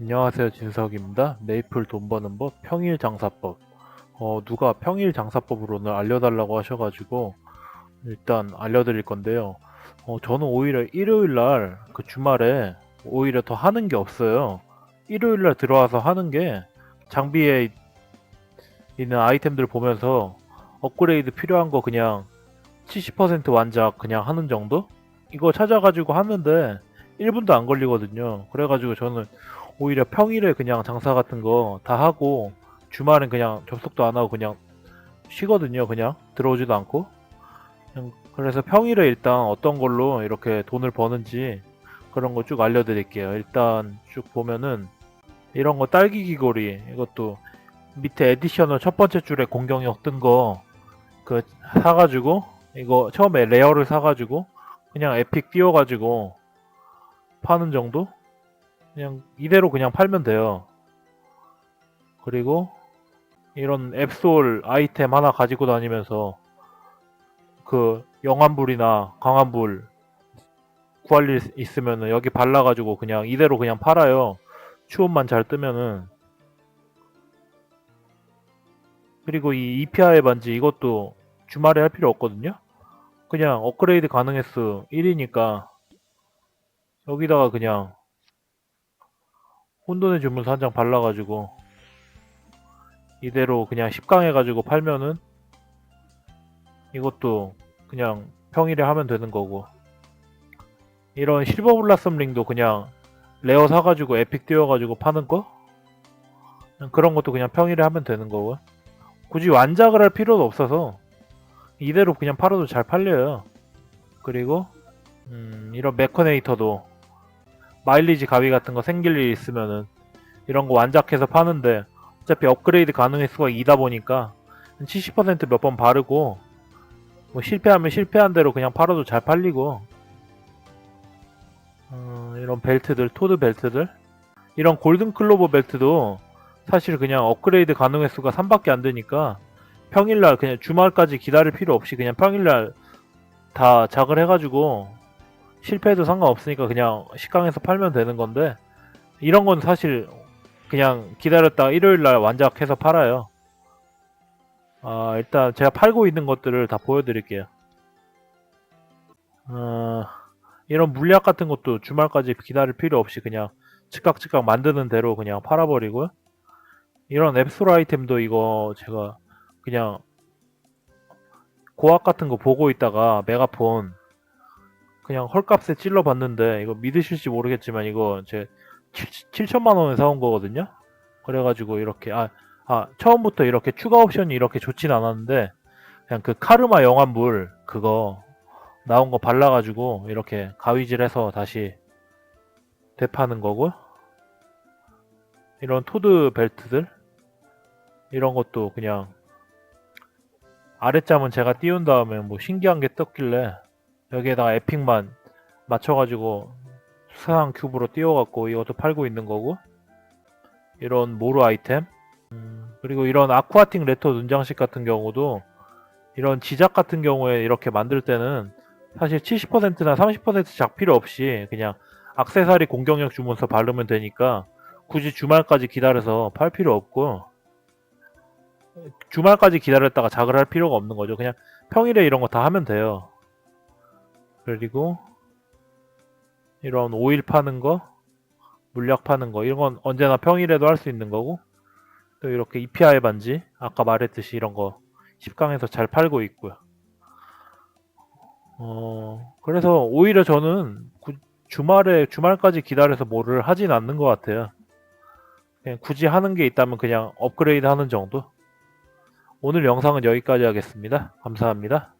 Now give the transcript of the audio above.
안녕하세요 진석입니다. 메이플 돈 버는 법 평일 장사법. 어, 누가 평일 장사법을 오늘 알려달라고 하셔가지고 일단 알려드릴 건데요. 어, 저는 오히려 일요일 날 그 주말에 오히려 더 하는 게 없어요. 일요일 날 들어와서 하는 게 장비에 있는 아이템들 보면서 업그레이드 필요한 거 그냥 70% 완작 그냥 하는 정도? 이거 찾아가지고 하는데 1분도 안 걸리거든요. 그래가지고 저는 오히려 평일에 그냥 장사 같은 거 다 하고 주말엔 그냥 접속도 안 하고 그냥 쉬거든요. 그냥 들어오지도 않고. 그냥 그래서 평일에 일단 어떤 걸로 이렇게 돈을 버는지 그런 거 쭉 알려드릴게요. 일단 쭉 보면은 이런 거 딸기 귀걸이 이것도 밑에 에디셔널 첫 번째 줄에 공격력 뜬 거 그 사가지고 이거 처음에 레어를 사가지고 그냥 에픽 띄워가지고 파는 정도? 그냥 이대로 그냥 팔면 돼요. 그리고 이런 앱솔 아이템 하나 가지고 다니면서 그 영환불이나 강환불 구할 일 있으면은 여기 발라가지고 그냥 이대로 그냥 팔아요. 추원만 잘 뜨면은 그리고 이 EPI 반지 이것도 주말에 할 필요 없거든요. 그냥 업그레이드 가능 횟수 1이니까 여기다가 그냥 혼돈의 주문서 한 장 발라가지고 이대로 그냥 10강 해가지고 팔면은 이것도 그냥 평일에 하면 되는 거고. 이런 실버 블라썸 링도 그냥 레어 사가지고 에픽 띄워가지고 파는 거? 그런 것도 그냥 평일에 하면 되는 거고. 굳이 완작을 할 필요도 없어서 이대로 그냥 팔아도 잘 팔려요. 그리고 음, 이런 메커네이터도 마일리지 가위 같은 거 생길 일 있으면은 이런 거 완작해서 파는데 어차피 업그레이드 가능 횟수가 2다 보니까 70%몇 번 바르고 뭐 실패하면 실패한 대로 그냥 팔아도 잘 팔리고 어, 이런 벨트들 토드 벨트들? 이런 골든 클로버 벨트도 사실 그냥 업그레이드 가능 횟수가 3밖에 안 되니까 평일날 그냥 주말까지 기다릴 필요 없이 그냥 평일날 다 작을 해가지고 실패해도 상관없으니까 그냥 식강에서 팔면 되는 건데 이런 건 사실 그냥 기다렸다가 일요일 날 완작해서 팔아요. 아, 일단 제가 팔고 있는 것들을 다 보여드릴게요. 어, 이런 물약 같은 것도 주말까지 기다릴 필요 없이 그냥 즉각 즉각 만드는 대로 그냥 팔아버리고요. 이런 앱솔 아이템도 이거 제가 그냥 고압 같은 거 보고 있다가 메가폰 그냥 헐값에 찔러 봤는데 이거 믿으실지 모르겠지만 이거 제 7, 천만 원에 사온 거거든요. 그래가지고 이렇게 아, 아 처음부터 이렇게 추가 옵션이 이렇게 좋진 않았는데 그냥 그 카르마 영환물 그거 나온 거 발라가지고 이렇게 가위질해서 다시 되파는 거고 이런 토드 벨트들 이런 것도 그냥 아랫점은 제가 띄운 다음에 뭐 신기한 게 떴길래 여기에다가 에픽만 맞춰가지고 수상 큐브로 띄워갖고 이것도 팔고 있는 거고 이런 모루 아이템 음, 그리고 이런 아쿠아틱 레터 눈장식 같은 경우도 이런 지작 같은 경우에 이렇게 만들 때는 사실 70%나 30%작 필요 없이 그냥 악세사리 공격력 주문서 바르면 되니까 굳이 주말까지 기다려서 팔 필요 없고 주말까지 기다렸다가 작을 할 필요가 없는 거죠. 그냥 평일에 이런 거 다 하면 돼요. 그리고 이런 오일 파는 거, 물약 파는 거 이런 건 언제나 평일에도 할 수 있는 거고 또 이렇게 EPI 반지 아까 말했듯이 이런 거 10강에서 잘 팔고 있고요. 어 그래서 오히려 저는 구- 주말에 주말까지 기다려서 뭐를 하진 않는 것 같아요. 그냥 굳이 하는 게 있다면 그냥 업그레이드 하는 정도. 오늘 영상은 여기까지 하겠습니다. 감사합니다.